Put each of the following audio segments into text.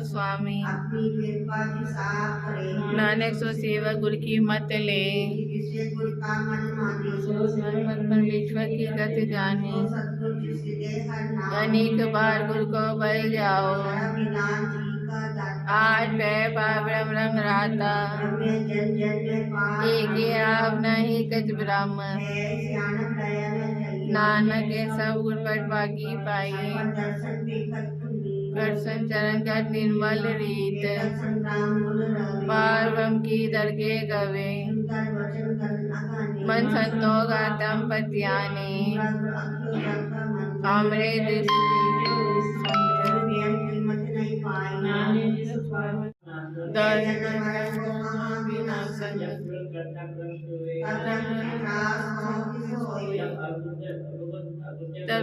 स्वामी। नानक सो सेवा गुरु की मत ले। का गत जाने। अनेक बार गुरु को बल जाओ। आज पै पावरम रंग राता एक ही आप नहीं कच ब्रह्म नानक सब गुण पर पाई दर्शन चरण का निर्मल रीत। संग्राम मूल पार की दर के गवे। मन संतोष आतम पत्याने। हमरे दर्शन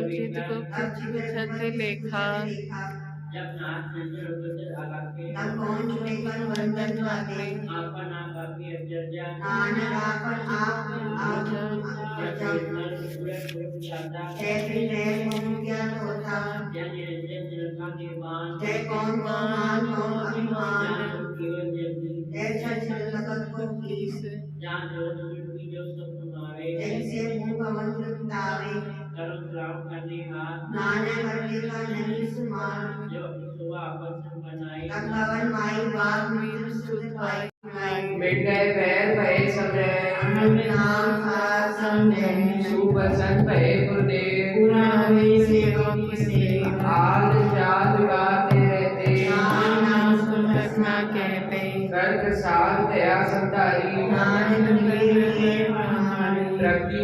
बिना संग को कुछ कौन आप आप जय जय कौन क्या होता जय कौन कौन जय सच जगत को कीस जैसे मुँह भवन तृप्तावे नानक हटे का नहीं सुमार तब भवन माई बाग में सुत पाई मिट गए बैर भय समय हम नाम सार समझे सुप्रसन्न भय गुरुदेव पुरानी सेवक सेवा आल जात गाते रहते नाम नाम सुलक्षणा कहते कर्क साल दया संतारी के हमारे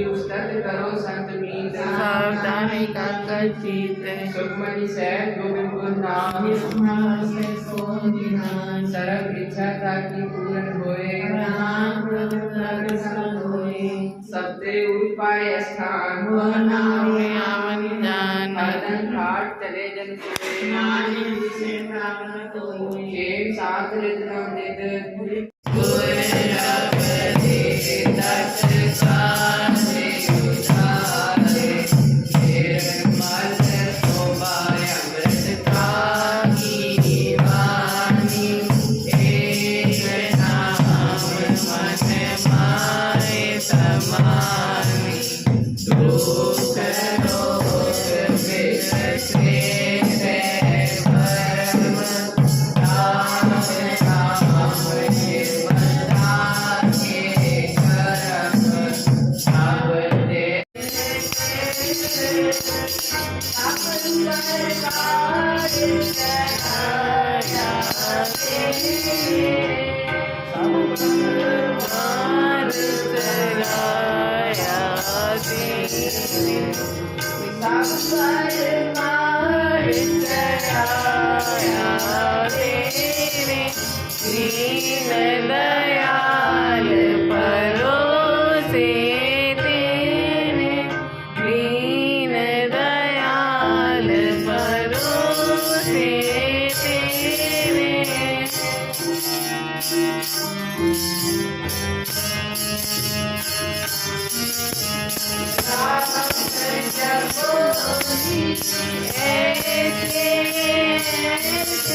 प्रति उस्तत करो संत मीत सावधानी का कर जीत सुखमणि सैन गोविंद नाम स्मरण से सो दिनान सर्व इच्छा ताकि पूर्ण होए राम प्रभु सब होए सबते उपाय स्थान वो नाम में आवन जान हरदन घाट चले जन सुए नानक से प्राप्त होए जेम साथ रिद्र निद We sacrificed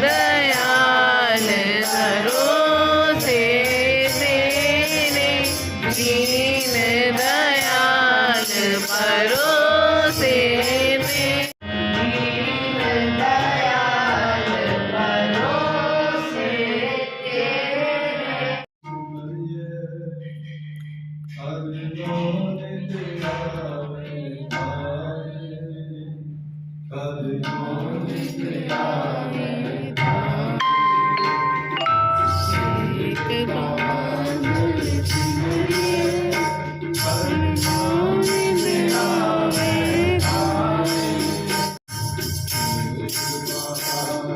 बयान करो से तेरे जी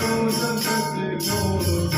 Lord,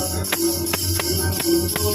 I